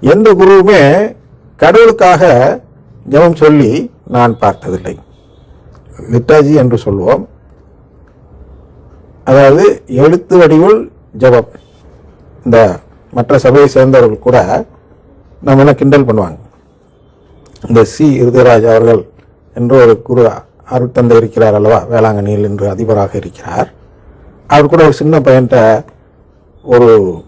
எந்த குருவுமே கடவுளுக்காக ஜெபம் சொல்லி நான் பார்த்ததில்லை. லிட்டாஜி என்று சொல்வோம். அதாவது எழுத்து வடிவில் ஜெபம். இந்த மற்ற சபையை சேர்ந்தவர்கள் கூட நம்ம என்ன கிண்டல் பண்ணுவாங்க? இந்த சி. இருதயராஜ் அவர்கள் என்று ஒரு குரு அருட்தந்தை இருக்கிறார் அல்லவா? வேளாங்கண்ணியில் என்று அதிபராக இருக்கிறார். அவர் கூட ஒரு சின்ன பையன்கிட்ட ஒரு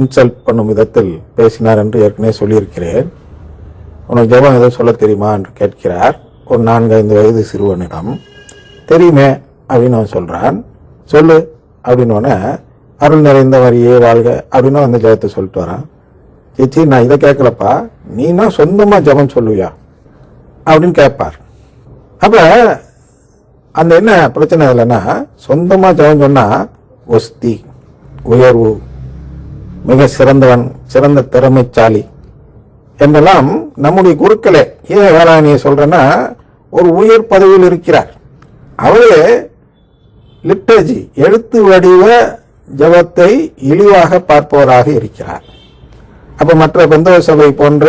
இன்சல்ட் பண்ணும் விதத்தில் பேசினார் என்று ஏற்கனவே சொல்லியிருக்கிறேன். உனக்கு ஜெபம் எதுவும் சொல்ல தெரியுமா என்று கேட்கிறார். ஒரு நான்கு ஐந்து வயது சிறுவனிடம் தெரியுமே அப்படின்னு அவன் சொல்கிறான் சொல்லு அப்படின்னு அருள் நிறைந்த வரியே வாழ்க அப்படின்னு அந்த ஜெபத்தை சொல்லிட்டு வரான். சேச்சி நான் இதை கேட்கலப்பா. நீனா சொந்தமாக ஜெபம் சொல்லுவியா? அப்படின்னு கேட்பார். அப்போ அந்த என்ன பிரச்சனை இல்லைன்னா சொந்தமாக ஜெபம் சொன்னால் ஒஸ்தி உயர்வு மிக சிறந்தவன் சிறந்த திறமைச்சாலி என்றெல்லாம் நம்முடைய குருக்களே ஏன் வேளாண்மையை சொல்றேன்னா ஒரு உயர் பதவியில் இருக்கிறார். அவரே லிட்டர்ஜி எழுத்து வடிவ ஜபத்தை இழிவாக பார்ப்பவராக இருக்கிறார். அப்ப மற்ற பெந்தவ சபை போன்ற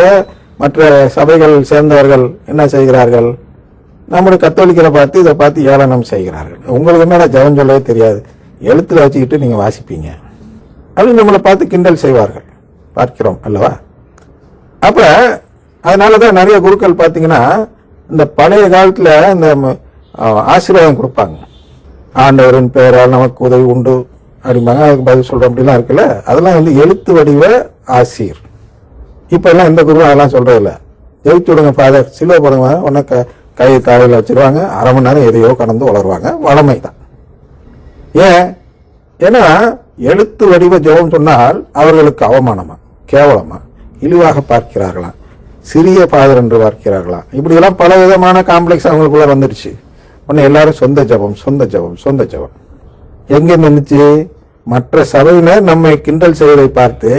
மற்ற சபைகள் சேர்ந்தவர்கள் என்ன செய்கிறார்கள்? நம்முடைய கத்தோலிக்கரை பார்த்து இதை பார்த்து ஏளனம் செய்கிறார்கள். உங்களுக்கு என்னடா ஜெபம் சொல்லவே தெரியாது? எழுத்துல வச்சுக்கிட்டு நீங்க வாசிப்பீங்க. அப்படின்னு நம்மளை பார்த்து கிண்டல் செய்வார்கள். பார்க்கிறோம் அல்லவா? அப்ப அதனாலதான் நிறைய குருக்கள் பார்த்தீங்கன்னா இந்த பழைய காலத்தில் இந்த ஆசீர்வாதம் கொடுப்பாங்க. ஆண்டவரின் பெயரால் நமக்கு உதவி உண்டு அப்படிம்பாங்க. அதுக்கு பதில் சொல்கிறோம் அப்படிலாம் இருக்குல்ல? அதெல்லாம் வந்து எழுத்து வடிவ ஆசீர். இப்போ எல்லாம் எந்த குருவும் அதெல்லாம் சொல்கிறதில்ல இல்ல ஜெயிச்சு விடுங்க ஃபாதர் சிலுவை போடுங்க உடனே க கையை தாழையில் வச்சிருவாங்க. அரை மணி நேரம் எதையோ கடந்து வளருவாங்க. வளமை தான் ஏன்? ஏன்னா எழுத்து வடிவ ஜெபம் சொன்னால் அவர்களுக்கு அவமானமா? கேவலமா? இழிவாக பார்க்கிறார்களாம் சிறிய பாதர் என்று பார்க்கிறார்களாம் இப்படியெல்லாம் பல விதமான காம்ப்ளெக்ஸ் அவங்களுக்குள்ள வந்துடுச்சு. உடனே எல்லாரும் சொந்த ஜெபம் சொந்த ஜெபம் சொந்த ஜெபம். எங்கே நின்றுச்சு மற்ற சபையினர் நம்மை கிண்டல் செய்வதை பார்த்து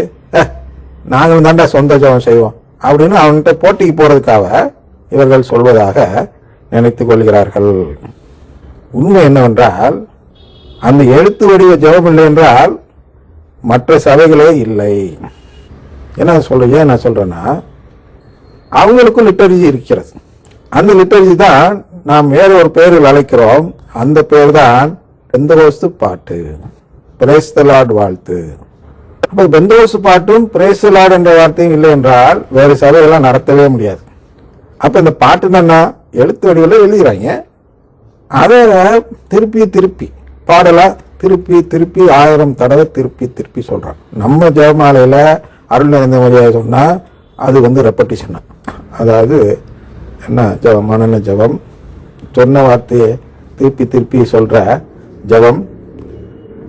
நாங்கள் தாண்டா சொந்த ஜெபம் செய்வோம் அப்படின்னு அவன்கிட்ட போட்டிக்கு போறதுக்காக இவர்கள் சொல்வதாக நினைத்துக் கொள்கிறார்கள். உண்மை என்னவென்றால் அந்த எழுத்து வடிவ ஜெபம் இல்லை என்றால் மற்ற சபைகளே இல்லை. என்ன சொல்றேன் ஏன் நான் சொல்றேன்னா அவங்களுக்கும் லிட்டர்ஜி இருக்கிறது. அந்த லிட்டர்ஜி தான் நாம் வேறு ஒரு பெயரில் அழைக்கிறோம். அந்த பெயர் தான் பெந்தகோஸ்து பாட்டு. பிரேஸ்தலாட் வாழ்த்து. அப்போ பெந்தகோஸ்து பாட்டும் பிரேஸ்தலாட் என்ற வார்த்தையும் இல்லை என்றால் வேறு சபையெல்லாம் நடத்தவே முடியாது. அப்போ இந்த பாட்டு என்னன்னா எழுத்து வடிவில் எழுதுகிறாங்க அதை திருப்பி திருப்பி பாடலை திருப்பி திருப்பி ஆயிரம் தடவை திருப்பி திருப்பி சொல்கிறாங்க நம்ம ஜெயமாலையில் அருள் நிறைந்த மரியாதை சொன்னால் அது வந்து ரெப்படிஷன் அதாவது என்ன ஜெபம் மனன ஜெபம் சொன்ன வார்த்தையை திருப்பி திருப்பி சொல்கிற ஜெபம்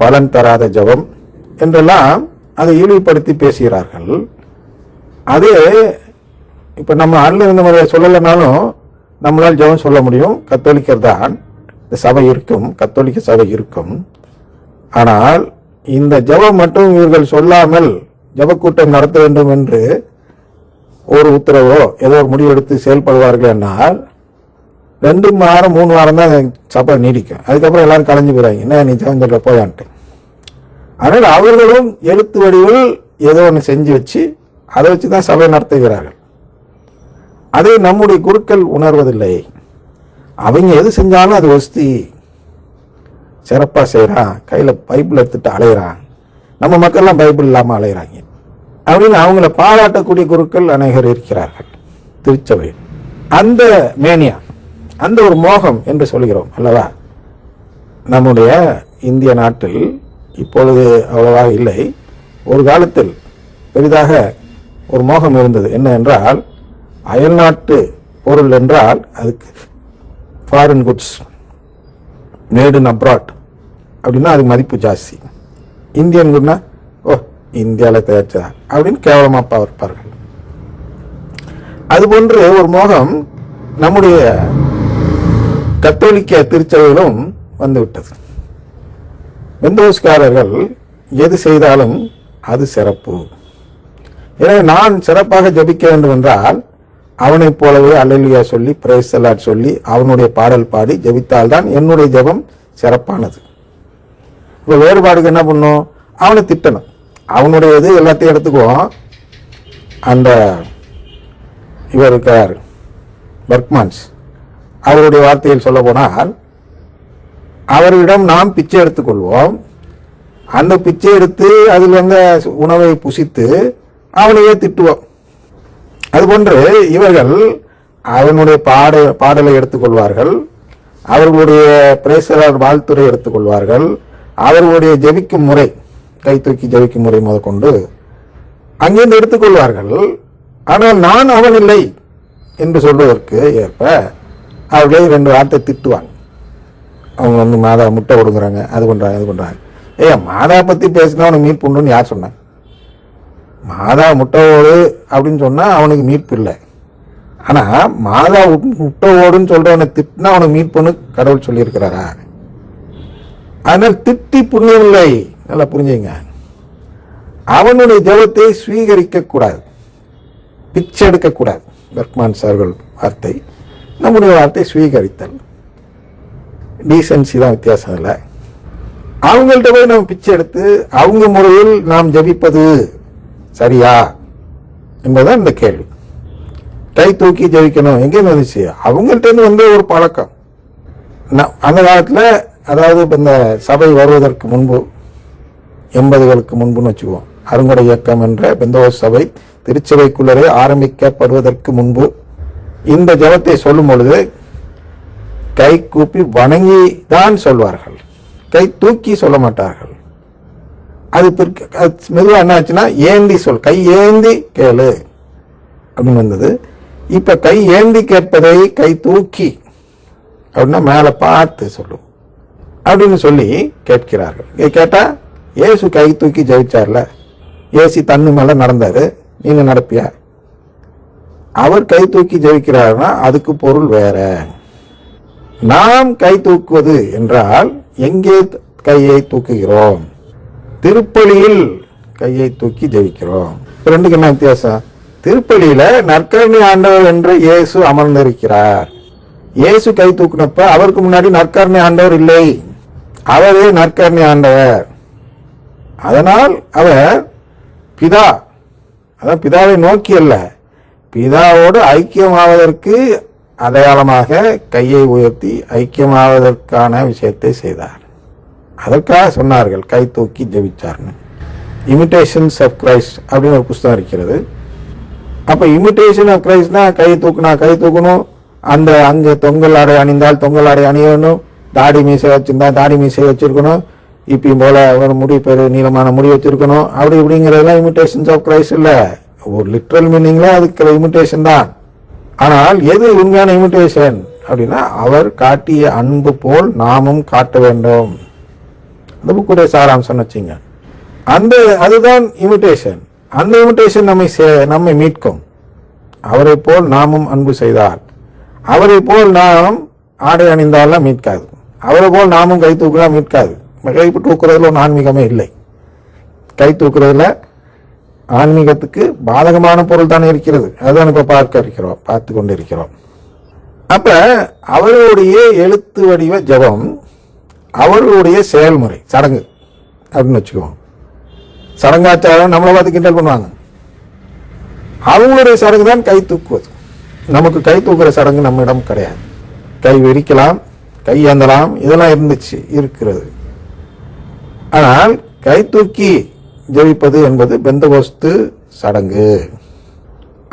பலன் தராத ஜெபம் என்றெல்லாம் அதை இழிவுபடுத்தி பேசுகிறார்கள். அது இப்போ நம்ம அருள் இருந்த முறையை சொல்லலைனாலும் நம்மளால் ஜெபம் சொல்ல முடியும். கத்தோலிக்கர் தான் இந்த சபை இருக்கும் கத்தோலிக்க சபை இருக்கும். ஆனால் இந்த ஜபம் மட்டும் இவர்கள் சொல்லாமல் ஜெபக்கூட்டம் நடத்த வேண்டும் என்று ஒரு உத்தரவோ ஏதோ ஒரு முடிவெடுத்து செயல்படுவார்கள் என்றால் ரெண்டு வாரம் மூணு வாரம் தான் சபை நீடிக்கும். அதுக்கப்புறம் எல்லாரும் கலைஞ்சு போயிறாங்க என்ன நீ ஜபம் சொல்ற போயான்ட்டு. ஆனால் அவர்களும் எழுத்து வடிவில் ஏதோ ஒன்று செஞ்சு வச்சு அதை வச்சு தான் சபை நடத்துகிறார்கள். அதை நம்முடைய குருக்கள் உணர்வதில்லை. அவங்க எது செஞ்சாலும் அது ஒஸ்தி சிறப்பாக செய்கிறான் கையில் பைபிள் எடுத்துட்டு அலையிறான் நம்ம மக்கள்லாம் பைபிள் இல்லாமல் அலைகிறாங்க அப்படின்னு அவங்கள பாராட்டக்கூடிய குருக்கள் அநேகர் இருக்கிறார்கள். திருச்சபையில் அந்த மேனியா அந்த ஒரு மோகம் என்று சொல்கிறோம் அல்லவா? நம்முடைய இந்திய நாட்டில் இப்பொழுது அவ்வளவாக இல்லை. ஒரு காலத்தில் பெரிதாக ஒரு மோகம் இருந்தது. என்ன என்றால் அயல்நாட்டு பொருள் என்றால் அதுக்கு foreign goods made in abroad அப்படின்னா அதுக்கு மதிப்பு ஜாஸ்தி. இந்தியன் குட்னா ஓ இந்தியாவில் தயாரிச்சதா? அப்படின்னு கேவலமாக பார்ப்பார்கள் அதுபோன்று ஒரு மோகம் நம்முடைய கத்தோலிக்க திருச்சபையிலும் வந்துவிட்டது. பெந்தோஸ்காரர்கள் எது செய்தாலும் அது சிறப்பு. எனவே நான் சிறப்பாக ஜபிக்க வேண்டும் என்றால் அவனைப் போலவே அல்லேலூயா சொல்லி பிரேஸ் சொல்லி அவனுடைய பாடல் பாடி ஜபித்தால்தான் என்னுடைய ஜெபம் சிறப்பானது. இப்போ வேறுபாடுக்கு என்ன பண்ணும்? அவனை திட்டணும். அவனுடைய இது எல்லாத்தையும் எடுத்துக்குவோம். அந்த இவர் இருக்கார் பர்க்மான்ஸ். அவருடைய வார்த்தையில் சொல்ல போனால் அவரிடம் நாம் பிச்சை எடுத்துக்கொள்வோம். அந்த பிச்சை எடுத்து அதில் வந்த உணவை புசித்து அவனையே திட்டுவோம். அதுபோன்று இவர்கள் அவனுடைய பாட பாடலை எடுத்துக்கொள்வார்கள். அவர்களுடைய பிரேசலர் வாழ்த்துறை எடுத்துக்கொள்வார்கள். அவர்களுடைய ஜெபிக்கும் முறை கை தூக்கி ஜெபிக்கும் முறை முதற்கொண்டு அங்கிருந்து எடுத்துக்கொள்வார்கள். ஆனால் நான் அவன் இல்லை என்று சொல்வதற்கு ஏற்ப அவர்களே ரெண்டு வார்த்தை திட்டுவாங்க. அவங்க வந்து மாதா முட்டை கொடுக்குறாங்க அது பண்ணுறாங்க இது பண்ணுறாங்க ஏய் மாதா பற்றி பேசினா அவனுக்கு மீட் பண்ணுன்னு யார் சொன்னாங்க மாதா முட்டை அப்படின்னு சொன்னால் அவனுக்கு மீட்பு இல்லை. ஆனால் மாதா உட்- சொல்கிறவனை திட்டினா அவனுக்கு மீட் பண்ணு கடவுள் சொல்லியிருக்கிறாரா? அதனால் திட்டி புண்ணியவில்லை நல்லா புரிஞ்சுங்க. அவனுடைய ஜெபத்தை ஸ்வீகரிக்க கூடாது பிச்சை பெர்க்மான் சார்கள் வார்த்தை நம்முடைய வார்த்தை சுவீகரித்தல் டீசன்சி தான் வித்தியாசம் இல்லை. அவங்கள்ட்ட போய் நம்ம பிச்சை எடுத்து அவங்க முறையில் நாம் ஜெபிப்பது சரியா என்பதுதான் இந்த கேள்வி. கை தூக்கி ஜெயிக்கணும். எங்கேருந்து வந்துச்சு அவங்கள்ட்ட வந்து ஒரு பழக்கம். அந்த காலத்தில் அதாவது இப்போ இந்த சபை வருவதற்கு முன்பு எண்பதுகளுக்கு முன்புன்னு வச்சுக்குவோம். அருங்கொடை இயக்கம் என்ற பெந்தோஸ் சபை திருச்சபைக்குள்ளரே ஆரம்பிக்கப்படுவதற்கு முன்பு இந்த ஜபத்தை சொல்லும் பொழுது கை கூப்பி வணங்கி தான் சொல்வார்கள். கை தூக்கி சொல்ல மாட்டார்கள். அது பிற்க அது மெதுவாக என்ன ஆச்சுன்னா ஏந்தி சொல். கை ஏந்தி கேளு. அப்படின்னு வந்தது. இப்ப கை ஏந்தி கேட்பதை கை தூக்கி. அப்படின்னா மேலே பார்த்து சொல்லும் அப்படின்னு சொல்லி கேட்கிறார்கள். இதை கேட்டா ஏசு கை தூக்கி ஜெயிச்சார்ல. ஏசி தண்ணு மேல நடந்தாரு நீங்க நடப்பியா? அவர் கை தூக்கி ஜெயிக்கிறார்னா அதுக்கு பொருள் வேற. நாம் கை தூக்குவது என்றால் எங்கே கையை தூக்குகிறோம்? திருப்பலியில் கையை தூக்கி ஜெயிக்கிறோம் ரெண்டுக்கு என்ன வித்தியாசம்? திருப்பலியில நற்கரணி ஆண்டவர் என்று இயேசு அமர்ந்திருக்கிறார். இயேசு கை தூக்கினப்ப அவருக்கு முன்னாடி நற்கரணி ஆண்டவர் இல்லை. அவரே நற்கரணி ஆண்டவர். அதனால் அவர் பிதா. அதான் பிதாவை நோக்கி அல்ல. பிதாவோடு ஐக்கியமாவதற்கு அடையாளமாக கையை உயர்த்தி ஐக்கியமாவதற்கான விஷயத்தை செய்தார். அதற்காக சொன்னார்கள் கை தூக்கி ஜெபிச்சார்னு. இமிட்டேஷன்ஸ் ஆஃப் கிரைஸ்ட் அப்படின்னு ஒரு புஸ்தகம் இருக்கிறது. அப்போ இமிடேஷன் ஆஃப் கிரைஸ்ட்னா கை தூக்குனா கை தூக்கணும் அந்த அங்கே தொங்கல் ஆடை அணிந்தால் தொங்கல் ஆடை அணியணும் தாடி மீசை வச்சுருந்தா தாடி மீசை வச்சிருக்கணும் இப்பயும் போல ஒரு முடி பெரு நீளமான முடி வச்சிருக்கணும் அப்படி இப்படிங்கிறதெல்லாம் இமிட்டேஷன்ஸ் ஆஃப் கிரைஸ்ட் இல்லை. ஒரு லிட்ரல் மீனிங்ல அதுக்கு இமிடேஷன் தான். ஆனால் எது உண்மையான இமிட்டேஷன் அப்படின்னா அவர் காட்டிய அன்பு போல் நாமும் காட்ட வேண்டும். அந்த புக்குடைய சாராம்சம்னு வச்சுங்க. அந்த அதுதான் இமிட்டேஷன் அந்த இமிட்டேஷன் நம்மை நம்மை மீட்கும். அவரை போல் நாமும் அன்பு செய்தார் அவரை போல் நாம் ஆடை அணிந்தாலாம் மீட்காது. அவரை போல் நாமும் கை தூக்கலாம் மீட்காது. கை தூக்குறதுல ஒன்றும் ஆன்மீகமே இல்லை. கை தூக்குறதுல ஆன்மீகத்துக்கு பாதகமான பொருள் தானே இருக்கிறது. அதுதான் இப்போ பார்க்க இருக்கிறோம் பார்த்து கொண்டு இருக்கிறோம் அப்ப அவருடைய எழுத்து வடிவ ஜெபம் அவர்களுடைய செயல்முறை சடங்கு அப்படின்னு வச்சுக்குவோம் சடங்காச்சாரம் நம்மளை பார்த்து கிண்டல் பண்ணுவாங்க. அவங்களுடைய சடங்கு தான் கை தூக்குவது. நமக்கு கை தூக்குற சடங்கு நம்மிடம் கிடையாது. கை விரிக்கலாம் கையேந்தலாம் இதெல்லாம் இருந்துச்சு இருக்கிறது. ஆனால் கை தூக்கி ஜெயிப்பது என்பது பெந்தகோஸ்து சடங்கு.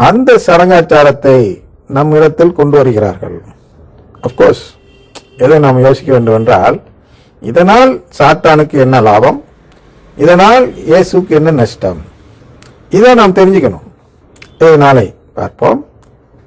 அந்த சடங்காச்சாரத்தை நம்மிடத்தில் கொண்டு வருகிறார்கள். அப்கோர்ஸ் எதை நாம் யோசிக்க வேண்டும் என்றால் இதனால் சாத்தானுக்கு என்ன லாபம்? இதனால் இயேசுக்கு என்ன நஷ்டம்? இதை நாம் தெரிஞ்சுக்கணும். இதை நாளை பார்ப்போம்.